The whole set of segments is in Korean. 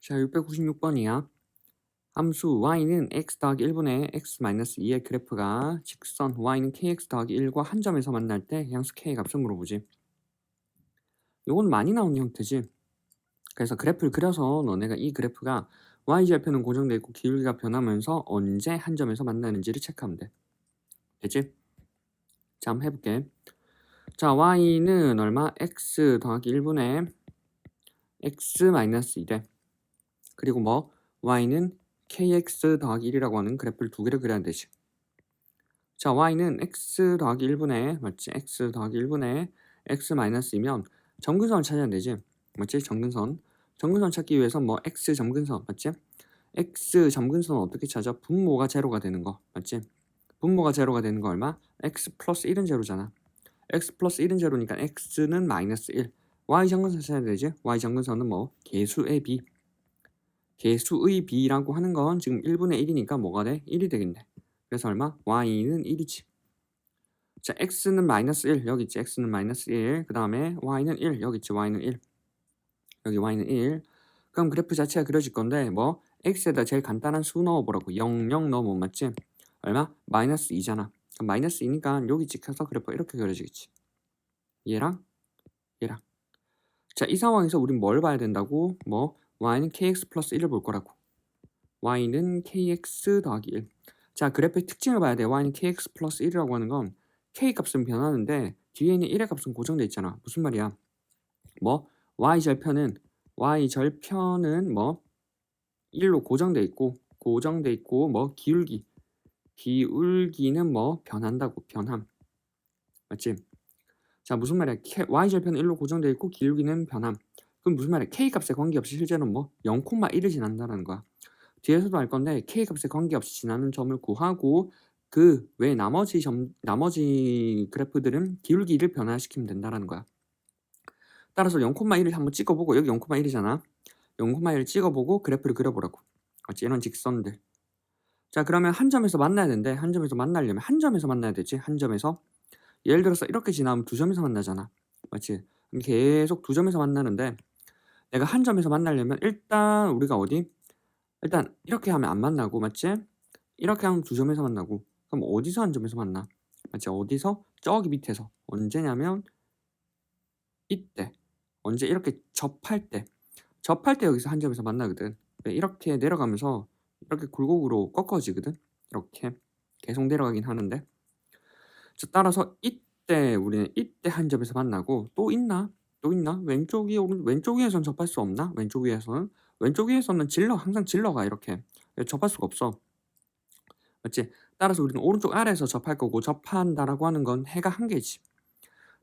자, 696번이야. 함수 y는 x 더하기 1분의 x 마이너스 2의 그래프가 직선 y는 kx 더하기 1과 한 점에서 만날 때 양수 k 값을 물어보지. 요건 많이 나오는 형태지. 그래서 그래프를 그려서 너네가 이 그래프가 y절편은 고정돼 있고 기울기가 변하면서 언제 한 점에서 만나는지를 체크하면 돼. 됐지? 자, 한번 해볼게. 자, y는 얼마? x 더하기 1분의 x 마이너스 2래. 그리고 뭐 y는 kx 더하기 1이라고 하는 그래프를 두 개를 그려야 되지. 자, y는 x 더하기 1분의 맞지? x 더하기 1분의 x 마이너스 2면 점근선을 찾아야 되지. 맞지? 점근선. 점근선 찾기 위해서 뭐 x 점근선 맞지? x 점근선은 어떻게 찾아? 분모가 제로가 되는 거 맞지? 분모가 제로가 되는 거 얼마? x 플러스 1은 제로잖아. x 플러스 1은 제로니까 x는 마이너스 1. y 점근선 찾아야 되지? y 점근선은 뭐 개수의 b. 개수의 b라고 하는 건 지금 1분의 1이니까 뭐가 돼? 1이 되겠네. 그래서 얼마? y는 1이지. 자, x는 마이너스 1. 여기 있지. x는 마이너스 1. 그 다음에 y는 1. 여기 있지. y는 1. 여기 y는 1. 그럼 그래프 자체가 그려질 건데 뭐 x에다 제일 간단한 수 넣어보라고. 0, 0 넣으면 맞지? 얼마? 마이너스 2잖아. 그럼 마이너스 2니까 여기 찍혀서 그래프가 이렇게 그려지겠지. 얘랑 얘랑. 자, 이 상황에서 우린 뭘 봐야 된다고? 뭐 y는 kx 플러스 1을 볼 거라고. y는 kx 더하기 1. 자, 그래프의 특징을 봐야 돼. y는 kx 플러스 1이라고 하는 건 k 값은 변하는데 뒤에 있는 1의 값은 고정돼 있잖아. 무슨 말이야? 뭐 y 절편은 y 절편은 뭐 1로 고정돼 있고 고정돼 있고 뭐 기울기 기울기는 뭐 변한다고 변함. 맞지? 자, 무슨 말이야? Y 절편은 1로 고정돼 있고 기울기는 변함. 그럼 무슨 말이야? k 값에 관계없이 실제로는 뭐 0,1을 지난다는 거야. 뒤에서도 알 건데 k 값에 관계없이 지나는 점을 구하고 그 외 나머지 점 나머지 그래프들은 기울기를 변화시키면 된다라는 거야. 따라서 0,1을 한번 찍어보고 여기 0,1이잖아. 0,1을 찍어보고 그래프를 그려보라고. 맞지? 이런 직선들. 자 그러면 한 점에서 만나야 되는데 한 점에서 만나려면 한 점에서 만나야 되지. 한 점에서 예를 들어서 이렇게 지나면 두 점에서 만나잖아. 맞지? 계속 두 점에서 만나는데 내가 한 점에서 만나려면 일단 우리가 어디? 일단 이렇게 하면 안 만나고 맞지? 이렇게 하면 두 점에서 만나고 그럼 어디서 한 점에서 만나? 맞지? 어디서? 저기 밑에서 언제냐면 이때 언제 이렇게 접할 때 접할 때 여기서 한 점에서 만나거든 왜? 이렇게 내려가면서 이렇게 굴곡으로 꺾어지거든 이렇게 계속 내려가긴 하는데 자, 따라서 이때 우리는 이때 한 점에서 만나고 또 있나? 또 있나? 왼쪽 위 오른 왼쪽 위에서는 접할 수 없나? 왼쪽 위에서는 왼쪽 위에서는 질러 항상 질러가 이렇게 접할 수가 없어 맞지? 따라서 우리는 오른쪽 아래에서 접할 거고 접한다라고 하는 건 해가 한 개지.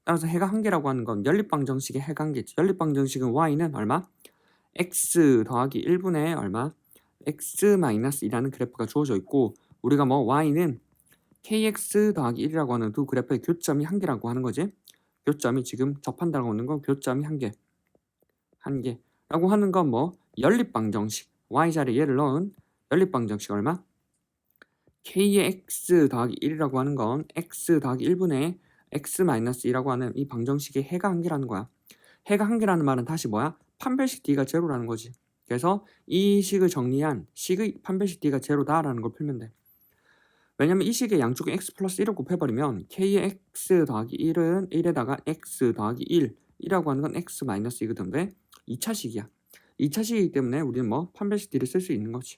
따라서 해가 한 개라고 하는 건 연립방 정식의 해가 한 개지. 연립방 정식은 y는 얼마? x 더하기 1분의 얼마? x 마이너스 2라는 그래프가 주어져 있고 우리가 뭐 y는 kx 더하기 1이라고 하는 두 그래프의 교점이 한 개라고 하는 거지. 교점이 지금 접한다고 하는 건 교점이 한 개. 한 개라고 하는 건 뭐 연립방정식 y 자리에 얘를 넣은 연립방정식 얼마? k의 x 더하기 1이라고 하는 건 x 더하기 1분의 x 마이너스 2라고 하는 이 방정식의 해가 한 개라는 거야. 해가 한 개라는 말은 다시 뭐야? 판별식 d가 제로라는 거지. 그래서 이 식을 정리한 식의 판별식 d가 제로다라는 걸 풀면 돼. 왜냐면 이 식의 양쪽에 x 플러스 1을 곱해버리면 k의 x 더하기 1은 1에다가 x 더하기 1 이라고 하는 건 x 마이너스 2거든. 왜? 2차식이야. 2차식이기 때문에 우리는 뭐 판별식 d를 쓸 수 있는 거지.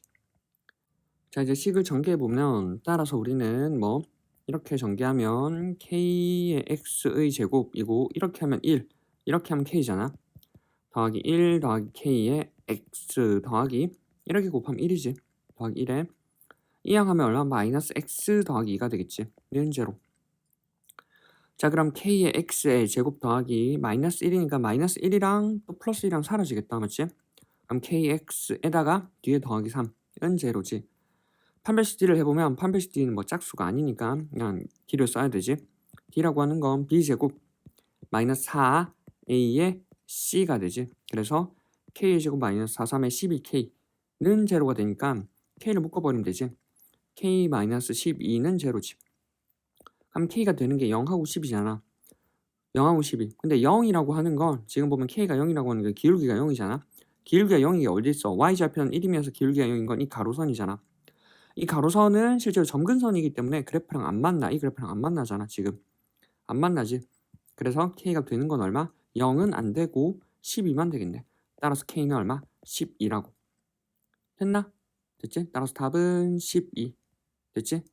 자 이제 식을 전개해 보면 따라서 우리는 뭐 이렇게 전개하면 k의 x의 제곱이고 이렇게 하면 1 이렇게 하면 k잖아 더하기 1 더하기 k의 x 더하기 이렇게 곱하면 1이지 더하기 1에 이항 하면 얼마? 마이너스 x 더하기 2가 되겠지 는 제로 자 그럼 k의 x의 제곱 더하기 마이너스 1이니까 마이너스 1이랑 또 플러스 1이랑 사라지겠다 맞지? 그럼 kx에다가 뒤에 더하기 3은 제로지 판별식 d를 해보면 판별식 d는 뭐 짝수가 아니니까 그냥 d를 써야 되지. d라고 하는 건 b제곱 마이너스 4a의 c가 되지. 그래서 k의 제곱 마이너스 4, 3의 12k는 제로가 되니까 k를 묶어버리면 되지. K 마이너스 12는 제로지. 그럼 k가 되는 게 0하고 10이잖아. 0하고 12. 근데 0이라고 하는 건 지금 보면 k가 0이라고 하는 게 기울기가 0이잖아. 기울기가 0이 어디 있어? y좌표는 1이면서 기울기가 0인 건 이 가로선이잖아. 이 가로선은 실제로 점근선이기 때문에 그래프랑 안 만나. 이 그래프랑 안 만나잖아, 지금. 안 만나지. 그래서 k가 되는 건 얼마? 0은 안 되고 12만 되겠네. 따라서 k는 얼마? 12라고. 됐나? 됐지? 따라서 답은 12. 됐지?